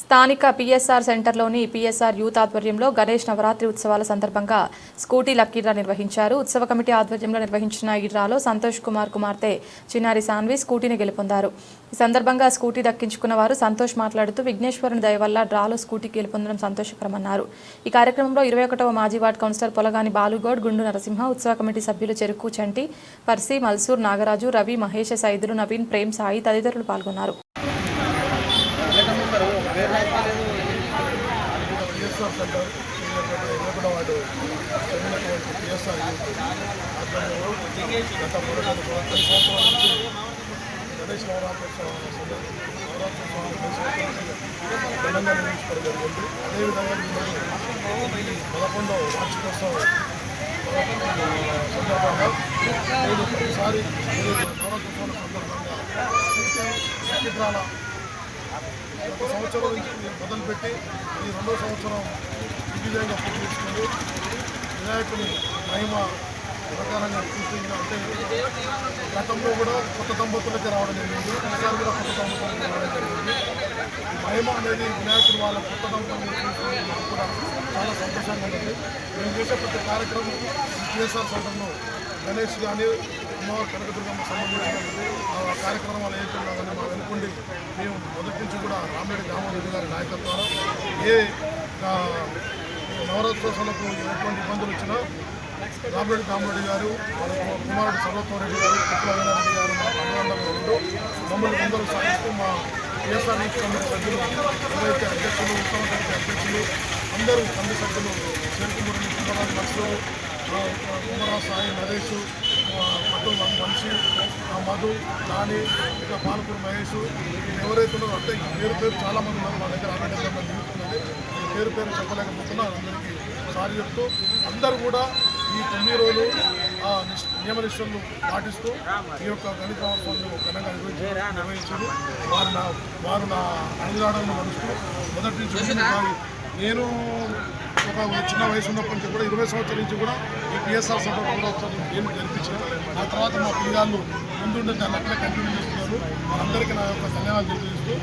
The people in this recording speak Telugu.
స్థానిక పిఎస్ఆర్ సెంటర్లోని పిఎస్ఆర్ యూత్ ఆధ్వర్యంలో గణేష్ నవరాత్రి ఉత్సవాల సందర్భంగా స్కూటీ లక్కీ డ్రా నిర్వహించారు. ఉత్సవ కమిటీ ఆధ్వర్యంలో నిర్వహించిన ఈ డ్రాలో సంతోష్ కుమార్ కుమార్తె చిన్నారి సాన్వి స్కూటీని గెలుపొందారు. ఈ సందర్భంగా స్కూటీ దక్కించుకున్న వారు సంతోష్ మాట్లాడుతూ విఘ్నేశ్వరుని దయ వల్ల డ్రాలో స్కూటీ గెలుపొందడం సంతోషకరమన్నారు. ఈ కార్యక్రమంలో ఇరవై ఒకటవ మాజీ వార్డ్ కౌన్సిలర్ పొలగాని బాలుగౌడ్ గుండు నరసింహ ఉత్సవ కమిటీ సభ్యులు చెరుకు చంటి పర్సి మల్సూర్ నాగరాజు రవి మహేష్ సైదులు నవీన్ ప్రేమ్ సాయి తదితరులు పాల్గొన్నారు. పిఎస్ఆర్ సెంటర్ ఇరవై వార్డు చెందినటువంటి పిఎస్ఆర్ ఆధ్వర్యంలో గత మూడు వందల సంవత్సరాల నుంచి గణేష్ నవరాత్రోత్సవం నవరాత్రోత్సవాలు ఘనంగా నిర్వహించుకోవడం జరిగింది అదేవిధంగా పదకొండవ వార్షికోత్సవం సందర్భంగా నేను ప్రతిసారి సందర్భంగా చిత్రాల ఒక సంవత్సరం నుంచి మొదలుపెట్టి ఈ రెండో సంవత్సరం దిగ్విజయంగా పూర్తి చేసుకుని వినాయకుని మహిమ ప్రకారంగా చూస్తుంది అంటే గతంలో కూడా కొత్త దంపతులకి రావడం జరిగింది. ఈసారి కూడా కొత్త దంపతులకి రావడం జరిగింది. మహిమ అనేది వినాయకుడు వాళ్ళ కొత్త దంపతులు కూడా చాలా సంతోషంగా ఉంది. మేము చేసే ప్రతి కార్యక్రమం కేసీఆర్ సెంటర్లో గణేష్ కానీ అమ్మవారి కనకదుర్గమ్మ సంబంధించినటువంటి కార్యక్రమాలు ఏదైతున్నా కానీ మా వెనుకుండి మేము మొదటి నుంచి కూడా రామరెడ్డి రామారెడ్డి గారి నాయకత్వంలో ఏ నవరాత్రోత్సవాలకు ఎటువంటి ఇబ్బందులు వచ్చినా రామరెడ్డి రామరెడ్డి గారు వాళ్ళ కుమారుడు సర్వత్వరెడ్డి గారు కుట్లవీనారెడ్డి గారు మా పండుగలో ఉంటూ మమ్మల్ని ముందరు సాగిస్తూ మా కేఎస్ఆర్ నుంచి కమిటీ సభ్యులు ఎవరైతే అధ్యక్షులు ఉత్తమ కమిటీ అధ్యక్షులు అందరూ కమిటీ సభ్యులు చేరుకుమూరి సుందరాజు నర్సులు కుమరా సాయి నరేష్ ఆ, మధు మనిషి మధు నాని ఇంకా పాలపూర్ మహేష్ ఎవరైతే ఉన్నారో అంటే పేరు పేరు చాలామంది ఉన్నారు మా దగ్గర అరవై డెబ్బై మంది పేరు పేరు చెప్పలేకపోతున్నారు అందరికీ సారి చెప్తూ అందరూ కూడా ఈ తొమ్మిది రోజులు ఆ, నియమ నిష్టలు పాటిస్తూ ఈ యొక్క గణిత మహోత్సవాన్ని ఘనంగా నిర్వహించారు వారు నా వారు నా అడుగుదాడలను నడుస్తూ మొదటి నుంచి నేను ఒక చిన్న వయసు ఉన్నప్పటి నుంచి కూడా ఇరవై సంవత్సరాల నుంచి కూడా ఈ పిఎస్ఆర్ సభ నేను జరిపించిన ఆ తర్వాత మా పిల్లలు ముందుండే దాన్ని అట్లా కంటిన్యూ చేస్తున్నారు. అందరికీ నా యొక్క ధన్యవాదాలు తెలియజేస్తూ